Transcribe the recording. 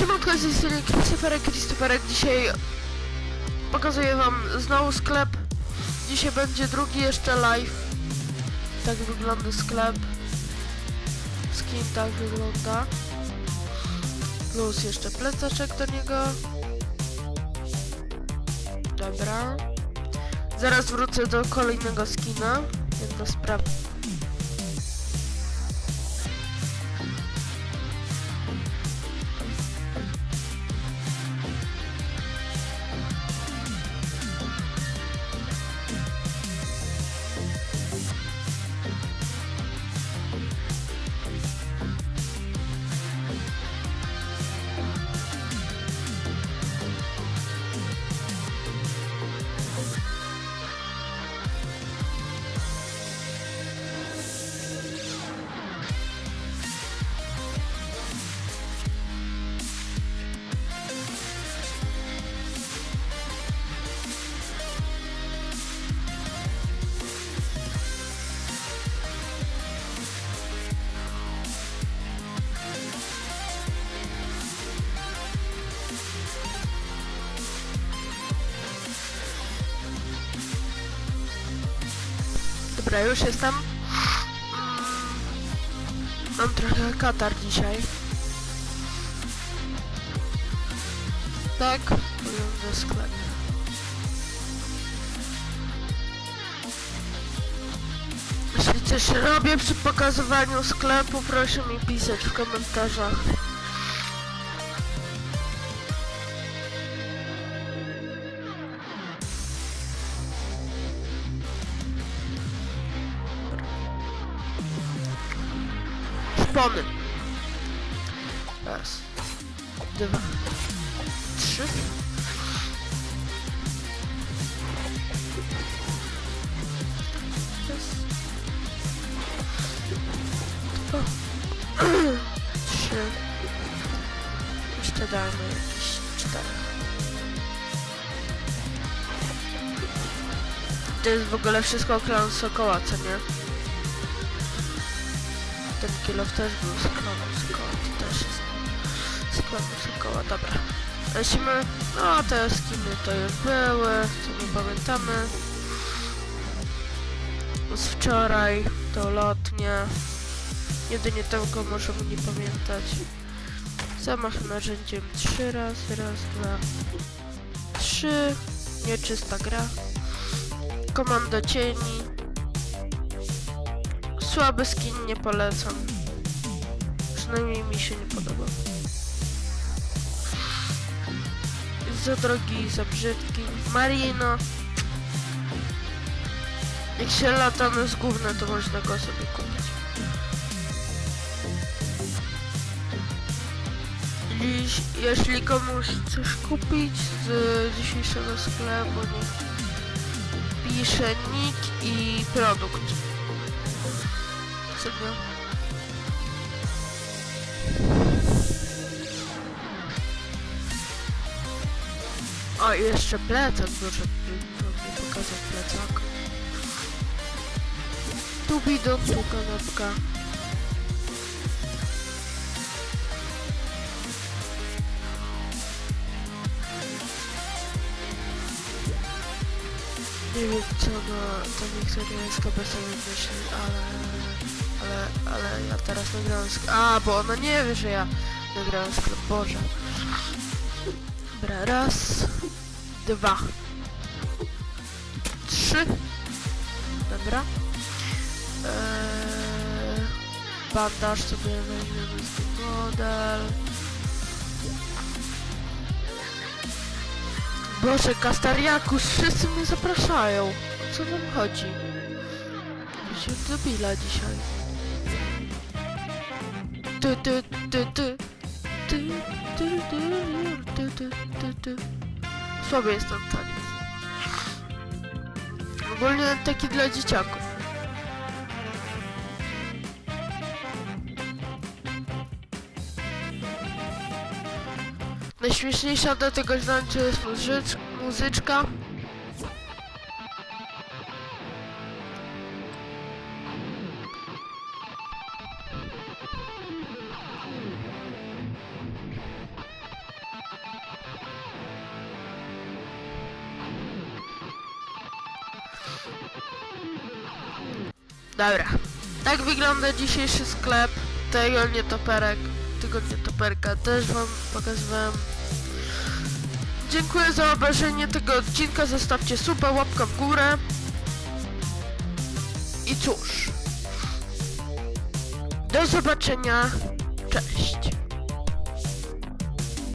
Siemanko, z tej strony Christopherek. Dzisiaj pokazuję wam znowu sklep. Dzisiaj będzie drugi jeszcze live. Tak wygląda sklep. Skin tak wygląda. Plus jeszcze plecaczek do niego. Dobra. Zaraz wrócę do kolejnego skina. Jedna sprawa. Dobra, już jestem. Mm, Mam trochę katar dzisiaj. Tak, wygląda sklep. Jeśli coś robię przy pokazywaniu sklepu, proszę mi pisać w komentarzach. Szpony. Raz, dwa, trzy. Raz, dwa, trzy. Jeszcze dajmy jakieś cztery. To jest w ogóle wszystko klan Sokoła, co nie? Ten kilof też był z klanu Sokoła, to też jest z klanu Sokoła, dobra. Lecimy, no te skiny to już były, co nie pamiętamy. Z wczoraj, to lotnie. Jedynie tego możemy nie pamiętać. Zamach narzędziem trzy razy, raz, dwa, trzy. Nieczysta gra. Komando cieni. Słaby skin nie polecam. Przynajmniej mi się nie podoba. Za drogi za brzydki. Marino. Jak się latamy z gówna, to można go sobie kupić. Dziś, jeśli komuś coś kupić z dzisiejszego sklepu, niech pisze nick i produkt. Nie? O, i jeszcze plecak, proszę, nie pokazał plecak. Tu bidon, tu kanapka. Nie wiem co no, to Wiktoria jest sobie myśli, ale... Ale, ale ja teraz nagrałem sk- A, bo ona nie wie, że ja nagrałem sklep, Boże. Dobra, raz, dwa, trzy. Dobra. Eee, bandaż sobie weźmiemy z model. Boże, Kastariakus, wszyscy mnie zapraszają. O co wam chodzi? Się dobila dzisiaj. Słaby jest ten taniec. Ogólnie taki dla dzieciaków. Najśmieszniejsza do tego znaczy jest muzycz, muzyczka. Dobra. Tak wygląda dzisiejszy sklep tego nietoperek, tego nietoperka. Też wam pokazywałem. Dziękuję za obejrzenie tego odcinka. Zostawcie suba, łapka w górę. I cóż. Do zobaczenia. Cześć.